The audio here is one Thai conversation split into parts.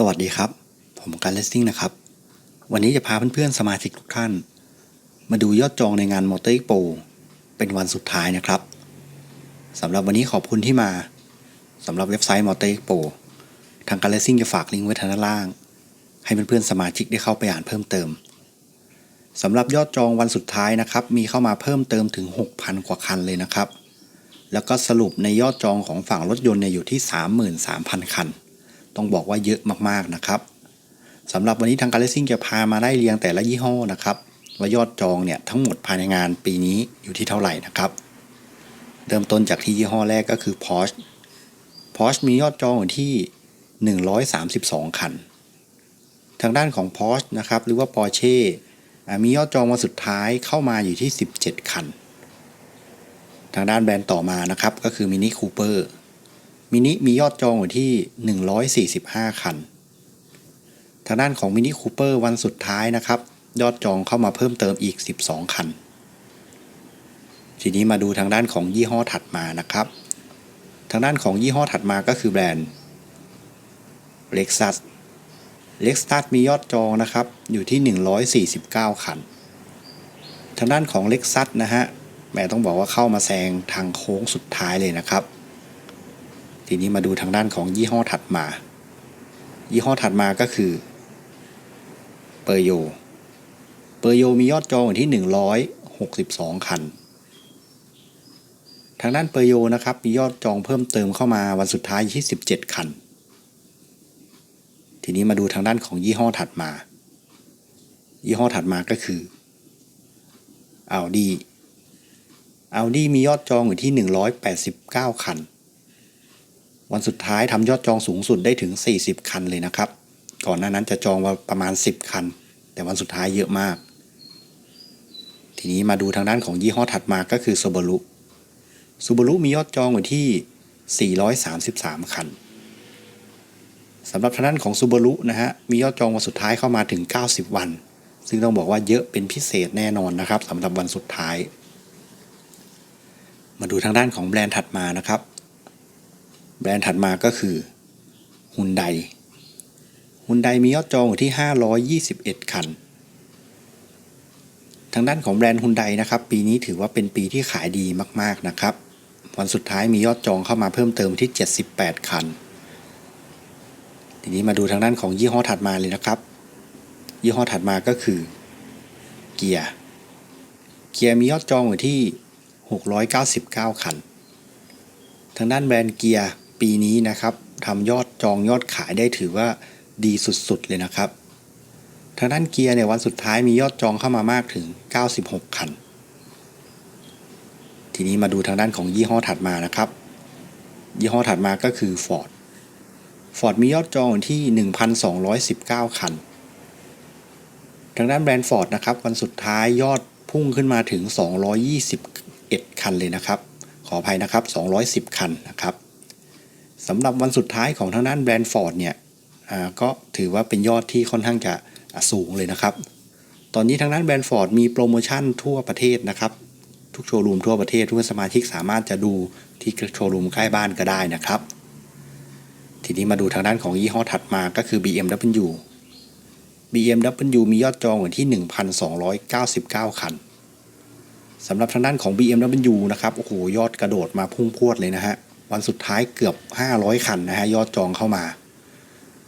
สวัสดีครับ ผมการเลสซิ่งนะครับ วันนี้จะพาเพื่อนๆสมาชิกทุกท่าน มาดูยอดจองในงานมอเตอร์โปเป็นวันสุดท้ายนะครับสำหรับวันนี้ขอบคุณที่มาสำหรับเว็บไซต์มอเตอร์โปทางการเลสซิ่งจะฝากลิงก์ไว้ทางด้านล่าง ให้เพื่อนๆสมาชิกได้เข้าไปอ่านเพิ่มเติมสำหรับยอดจองวันสุดท้ายนะครับ มีเข้ามาเพิ่มเติมถึง 6,000 กว่าคันเลยนะครับ แล้วก็สรุปในยอดจองของฝั่งรถยนต์เนี่ยอยู่ที่ 33,000 คัน ต้องบอกว่าเยอะมากๆนะครับสำหรับวันนี้ทางการเลสซิ่งจะพามาได้เรียงแต่ละยี่ห้อนะครับว่ายอดจองเนี่ยทั้งหมดภายในงานปีนี้อยู่ที่เท่าไหร่นะครับเริ่มต้นจากที่ยี่ห้อแรกก็คือ Porsche Porsche มียอดจองอยู่ที่ 132 คัน ทางด้านของ Porsche นะครับหรือว่า Porsche อ่มียอดจองวันสุดท้ายเข้ามาอยู่ที่ 17 คัน ทางด้านแบรนด์ต่อมานะครับก็คือ Mini Cooper มินิมียอดจองอยู่ที่ 145 คัน ทางด้านของมินิคูเปอร์วันสุดท้ายนะครับ ยอดจองเข้ามาเพิ่มเติมอีก 12 คัน ทีนี้มาดูทางด้านของยี่ห้อถัดมานะครับ ทางด้านของยี่ห้อถัดมาก็คือแบรนด์ Lexus Lexus มียอดจองนะครับ อยู่ที่ 149 คัน ทางด้านของ Lexus นะฮะแม่ต้องบอกว่าเข้ามาแซงทางโค้งสุดท้ายเลยนะครับ ทีนี้มาดูทางด้านของยี่ห้อถัดมา ยี่ห้อถัดมาก็คือเปอร์โย เปอร์โยมียอดจองอยู่ที่ 162 คัน ทางด้านเปอร์โยนะครับมียอดจองเพิ่มเติมเข้ามาวันสุดท้ายที่ 17 คัน ทีนี้มาดูทางด้านของยี่ห้อถัดมา ยี่ห้อถัดมาก็คืออัลดีอัลดีมียอดจองอยู่ที่ 189 คัน วันสุดท้ายทำยอดจองสูงสุดได้ถึง 40 คันเลยนะครับ ก่อนหน้านั้นจะจองมาประมาณ 10 คัน แต่วันสุดท้ายเยอะมาก ทีนี้มาดูทางด้านของยี่ห้อถัดมาก็คือ Subaru Subaru มียอดจองอยู่ที่ 433 คันสำหรับทางด้านของ Subaru นะฮะ มียอดจองวันสุดท้ายเข้ามาถึง 90 วัน ซึ่งต้องบอกว่าเยอะเป็นพิเศษแน่นอนนะครับสำหรับวันสุดท้าย มาดูทางด้านของแบรนด์ถัดมานะครับ แบรนด์ถัดมาก็คือฮุนไดฮุนไดมียอดจองอยู่ที่ 521 คัน ทางด้านของแบรนด์ฮุนไดนะครับ ปีนี้ถือว่าเป็นปีที่ขายดีมากๆนะครับ วันสุดท้ายมียอดจองเข้ามาเพิ่มเติมที่ 78 คัน ทีนี้มาดูทางด้านของยี่ห้อถัดมาเลยนะครับ ยี่ห้อถัดมาก็คือเกียร์ เกียร์มียอดจองอยู่ที่ 699 คัน ทางด้านแบรนด์เกียร์ ปีนี้นะครับทำยอดจองยอดขายได้ถือว่าดีสุดๆเลยนะครับทางด้านเกียร์เนี่ยวันสุดท้ายมียอดจองเข้ามามากถึง 96 คัน ทีนี้มาดูทางด้านของยี่ห้อถัดมานะครับ ยี่ห้อถัดมาก็คือ Ford Ford มียอดจองอยู่ที่ 1,219 คัน ทางด้านแบรนด์ Ford นะครับวันสุดท้ายยอดพุ่งขึ้นมาถึง 221 คันเลยนะครับ ขออภัยนะครับ 210 คันนะครับ สำหรับวันสุดท้ายของทางด้านแบรนด์ Ford เนี่ยก็ถือว่าเป็นยอดที่ค่อนข้างจะสูงเลยนะครับ ตอนนี้ทางด้านแบรนด์ Ford มีโปรโมชั่นทั่วประเทศนะครับ ทุกโชว์รูมทั่วประเทศทุกสมาชิกสามารถจะดูที่โชว์รูมใกล้บ้านก็ได้นะครับ ทีนี้มาดูทางด้านของยี่ห้อถัดมาก็คือ BMW BMW มียอดจองอยู่ที่ 1,299 คันสำหรับทางด้านของ BMW นะครับ โอ้โห ยอดกระโดดมาพุ่งพรวดเลยนะฮะ วันสุดท้ายเกือบ 500 คันนะฮะยอดจองเข้ามา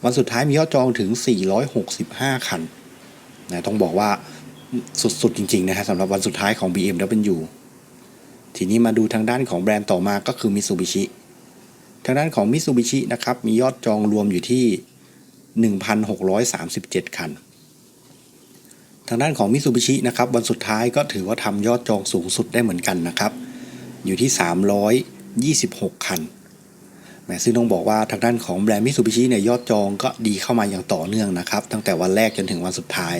วันสุดท้ายมียอดจองถึง 465 คันนะต้องบอกว่าสุดๆจริงๆนะฮะสำหรับวันสุดท้ายของ BMW ทีนี้มาดูทางด้านของแบรนด์ต่อมาก็คือ Mitsubishi ทางด้านของ Mitsubishi นะครับมียอดจองรวมอยู่ที่ 1,637 คัน ทางด้านของมิซูบิชินะครับวันสุดท้ายก็ถือว่าทำยอดจองสูงสุดได้เหมือนกันนะครับ อยู่ที่ 300 26 คันแมซึ่งต้องบอกว่าทางด้านของแบรนด์มิซูบิชิเนี่ยยอดจองก็ดีเข้ามาอย่างต่อเนื่องนะครับ ตั้งแต่วันแรกจนถึงวันสุดท้าย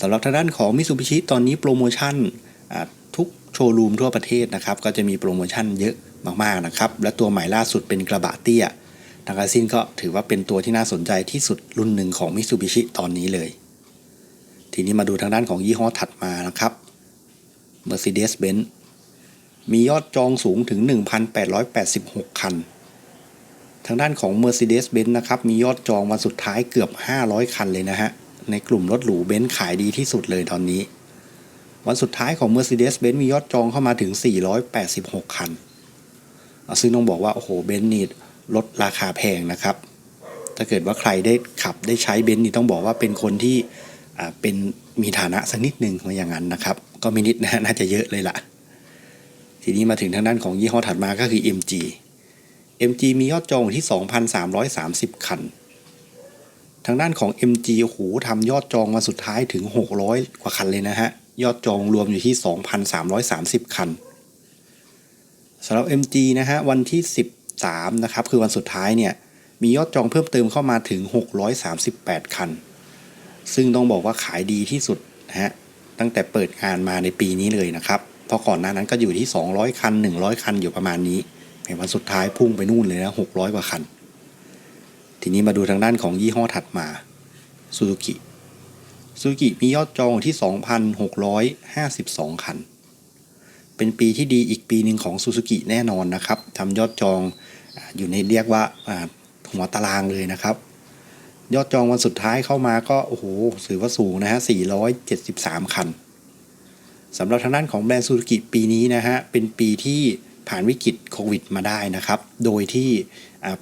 สำหรับทางด้านของมิซูบิชิตอนนี้โปรโมชั่นทุกโชว์รูมทั่วประเทศนะครับ ก็จะมีโปรโมชั่นเยอะมากๆนะครับ และตัวใหม่ล่าสุดเป็นกระบะเตี้ย ทางการซินก็ถือว่าเป็นตัวที่น่าสนใจที่สุดรุ่นหนึ่งของมิ t ซูบิชิตอนนี้เลย ทีนี้มาดูทางด้านของยี่ห้อถัดมานะครับ Mercedes-Benz มียอดจองสูงถึง 1,886 คัน ทางด้านของ Mercedes-Benz นะครับ มียอดจองวันสุดท้ายเกือบ 500 คันเลยนะฮะ ในกลุ่มรถหรูเบนซ์ขายดีที่สุดเลยตอนนี้ วันสุดท้ายของ Mercedes-Benz มียอดจองเข้ามาถึง 486 คัน ซึ่งต้องบอกว่า โอ้โห เบนซ์นี่ลดราคาแพงนะครับ ถ้าเกิดว่าใครได้ขับได้ใช้เบนซ์นี่ต้องบอกว่าเป็นคนที่อ่าเป็นมีฐานะสักนิดหนึ่งมาอย่างนั้นนะครับ ก็ไม่นิดนะน่าจะเยอะเลยล่ะ ทีนี้มาถึงทางด้านของยี่ห้อถัดมาก็คือ MG MG มียอดจองอยู่ที่ 2,330 คัน ทางด้านของ MG โอ้โหทำยอดจองมาสุดท้ายถึง 600 กว่าคันเลยนะฮะ ยอดจองรวมอยู่ที่ 2,330 คันสำหรับ MG นะฮะ วันที่ 13 นะครับ คือวันสุดท้ายเนี่ย มียอดจองเพิ่มเติมเข้ามาถึง 638 คัน ซึ่งต้องบอกว่าขายดีที่สุดนะฮะ ตั้งแต่เปิดงานมาในปีนี้เลยนะครับ ราะก่อนหน้านั้นก็อยู่ที่ 200 คัน 100 คันอยู่ประมาณนี้ในวันสุดท้ายพุ่งไปนู่นเลยนะ600 กว่าคัน ทีนี้มาดูทางด้านของยี่ห้อถัดมาซูซูกิซูซูกิมียอดจองที่ 2,652 คัน เป็นปีที่ดีอีกปีหนึ่งของซูซูกิแน่นอนนะครับทำยอดจองอยู่ในเรียกว่าอ่าหัวตารางเลยนะครับ ยอดจองวันสุดท้ายเข้ามาก็ โอ้โหถือว่าสูงนะฮะ 473 คัน สำหรับทางด้านของแบรนด์ซูซูกิปีนี้นะฮะเป็นปีที่ผ่านวิกฤตโควิดมาได้นะครับ โดยที่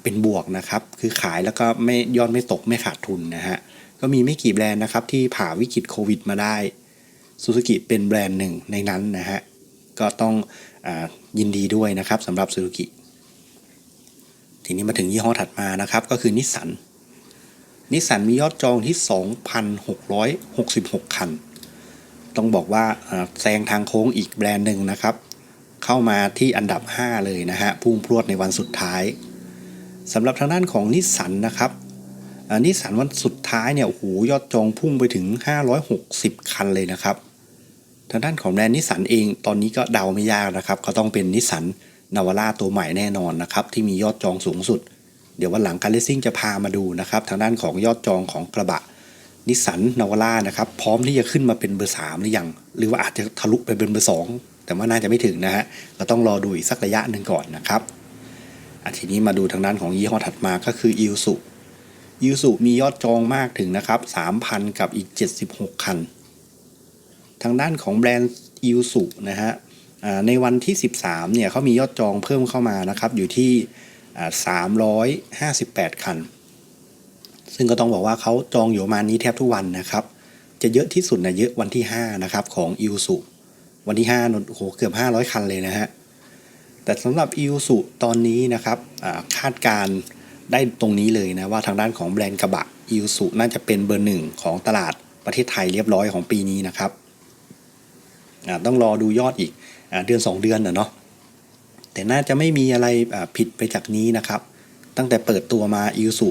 เป็นบวกนะครับ คือขายแล้วก็ไม่ยอดไม่ตกไม่ขาดทุนนะฮะ ก็มีไม่กี่แบรนด์นะครับที่ผ่าวิกฤตโควิดมาได้ซูซูกิเป็นแบรนด์หนึ่งในนั้นนะฮะ ก็ต้องอยินดีด้วยนะครับสำหรับซูซูกิ ทีนี้มาถึงยี่ห้อถัดมานะครับก็คือนิสสัน นิสสันมียอดจองที่ 2,666 คัน ต้องบอกว่าแซงทางโค้งอีกแบรนด์หนึ่งนะครับ เข้ามาที่อันดับ 5 เลยนะฮะพุ่งพรวดในวันสุดท้ายสำหรับทางด้านของนิสสันนะครับนิสสันวันสุดท้ายเนี่ยโอ้โหยอดจองพุ่งไปถึง 560 คันเลยนะครับทางด้านของแบรนด์นิสสันเองตอนนี้ก็เดาไม่ยากนะครับ ก็ต้องเป็นนิสสันนาวาร่าตัวใหม่แน่นอนนะครับ ที่มียอดจองสูงสุด เดี๋ยววันหลังการเลสซิ่งจะพามาดูนะครับ ทางด้านของยอดจองของกระบะ นิสสันนาวาร่านะครับพร้อมที่จะขึ้นมาเป็นเบอร์3หรือยัง หรือว่าอาจจะทะลุไปเป็นเบอร์2แต่ว่าน่าจะไม่ถึงนะฮะก็ต้องรอดูอีกสักระยะหนึ่งก่อนนะครับอะทีนี้มาดูทางด้านของยี่ห้อถัดมาก็คืออิลสุอิลสุมียอดจองมากถึงนะครับ3,000 กับอีก 76 คัน ทางด้านของแบรนด์อิลสุนะฮะในวันที่ 13 เนี่ยเขามียอดจองเพิ่มเข้ามานะครับ อยู่ที่อ่า358 คัน ซึ่งก็ต้องบอกว่าเขาจองอยู่มานี้แทบทุกวันนะครับ จะเยอะที่สุดนะเยอะวันที่ 5 นะครับ ของอิลสุวันที่5นนโอ้โหเกือบ 500 คันเลยนะฮะ แต่สำหรับอิลสุตอนนี้นะครับคาดการได้ตรงนี้เลยนะว่าทางด้านของแบรนด์กระบะอิลสุน่าจะเป็นเบอร์หนึ่งของตลาดประเทศไทยเรียบร้อยของปีนี้นะครับต้องรอดูยอดอีกอเดือน 2 เดือนนะเนาะแต่น่าจะไม่มีอะไรผิดไปจากนี้นะครับ ตั้งแต่เปิดตัวมาอิลสุ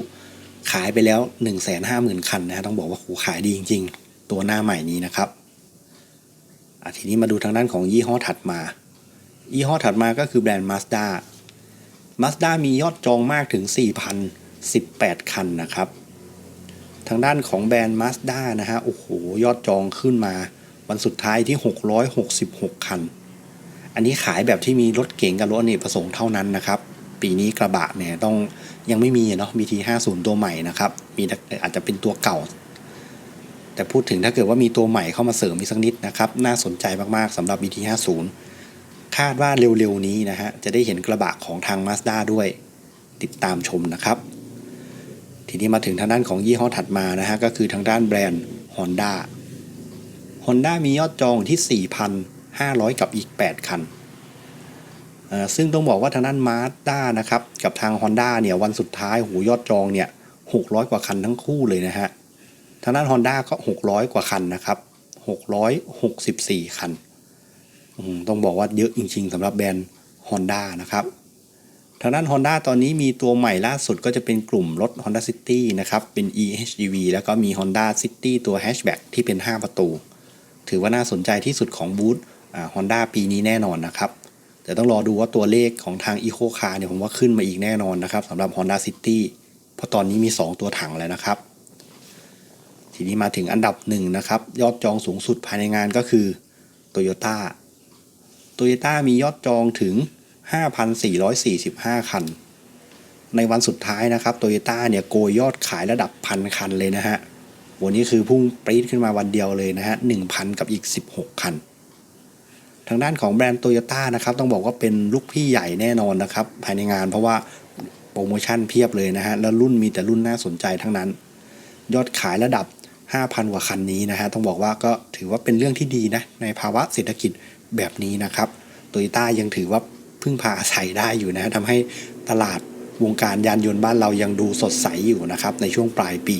ขายไปแล้ว 1 5 0 0 0 0 คันนะฮะต้องบอกว่าโหขายดีจริง ๆ ตัวหน้าใหม่นี้นะครับอะทีนี้มาดูทางด้านของยี่ห้อถัดมา ยี่ห้อถัดมาก็คือแบรนด์ Mazda Mazda มียอดจองมากถึง 4,018 คันนะครับ ทางด้านของแบรนด์ Mazda นะฮะโอ้โหยอดจองขึ้นมาวันสุดท้ายที่ 666 คัน อันนี้ขายแบบที่มีรถเก๋งกับรถอเนกประสงค์เท่านั้นนะครับ ปีนี้กระบะเนี่ยต้องยังไม่มีเนาะ BT 50ตัวใหม่นะครับ มีอาจจะเป็นตัวเก่า แต่พูดถึงถ้าเกิดว่ามีตัวใหม่เข้ามาเสริมอีกสักนิดนะครับ น่าสนใจมากๆสำหรับ BT 50คาดว่าเร็วๆนี้นะฮะ จะได้เห็นกระบะของทาง Mazda ด้วย ติดตามชมนะครับ ทีนี้มาถึงทางด้านของยี่ห้อถัดมานะฮะ ก็คือทางด้านแบรนด์ Honda Honda มียอดจองที่ 4,500 กับอีก 8 คัน ซึ่งต้องบอกว่าทางด้าน Mazda นะครับกับทาง Honda เนี่ยวันสุดท้ายหูยอดจองเนี่ย600 กว่าคันทั้งคู่เลยนะฮะทางด้าน Honda ก็ 600 กว่าคันนะครับ 664 คัน ต้องบอกว่าเยอะจริงๆสำหรับแบรนด์ Honda นะครับ ทางด้าน Honda ตอนนี้มีตัวใหม่ล่าสุดก็จะเป็นกลุ่มรถ Honda City นะครับ เป็น EHEV แล้วก็มี Honda City ตัว Hatchback ที่เป็น 5 ประตู ถือว่าน่าสนใจที่สุดของบูธฮอ่า Honda ปีนี้แน่นอนนะครับ แต่ต้องรอดูว่าตัวเลขของทาง Eco Car เนี่ยผมว่าขึ้นมาอีกแน่นอนนะครับสำหรับ Honda City เพราะตอนนี้มี 2 ตัวถังแล้วนะครับ ทีนี้มาถึงอันดับหนึ่งนะครับยอดจองสูงสุดภายในงานก็คือ Toyota Toyota มียอดจองถึง 5,445 คัน ในวันสุดท้ายนะครับโตโยต้าเนี่ยโกยยอดขายระดับพันคันเลยนะฮะวันนี้คือพุ่งปรี๊ดขึ้นมาวันเดียวเลยนะฮะ1,000 กับอีก 16 คัน ทางด้านของแบรนด์โตโยต้านะครับต้องบอกว่าเป็นลูกพี่ใหญ่แน่นอนนะครับภายในงานเพราะว่าโปรโมชั่นเพียบเลยนะฮะแล้วรุ่นมีแต่รุ่นน่าสนใจทั้งนั้น ยอดขายระดับ 5,000 กว่าคันนี้นะฮะต้องบอกว่าก็ถือว่าเป็นเรื่องที่ดีนะในภาวะเศรษฐกิจแบบนี้นะครับโตโยต้ายังถือว่าพึ่งพาอาศัยได้อยู่นะฮะทำให้ตลาดวงการยานยนต์บ้านเรายังดูสดใสอยู่นะครับในช่วงปลายปี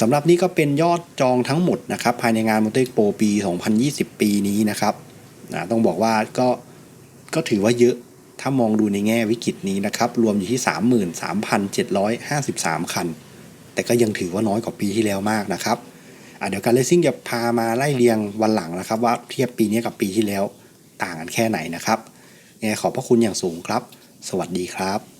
สำหรับนี้ก็เป็นยอดจองทั้งหมดนะครับภายในงานมอเตอร์โปรปี 2020 ปีนี้นะครับ นะต้องบอกว่าก็ก็ถือว่าเยอะถ้ามองดูในแง่วิกฤตนี้นะครับ รวมอยู่ที่ 33,753 คัน แต่ก็ยังถือว่าน้อยกว่าปีที่แล้วมากนะครับเดี๋ยวการเลสซิ่งจะพามาไล่เรียงวันหลังนะครับ ว่าเทียบปีนี้กับปีที่แล้วต่างกันแค่ไหนนะครับไงขอบพระคุณอย่างสูงครับ สวัสดีครับ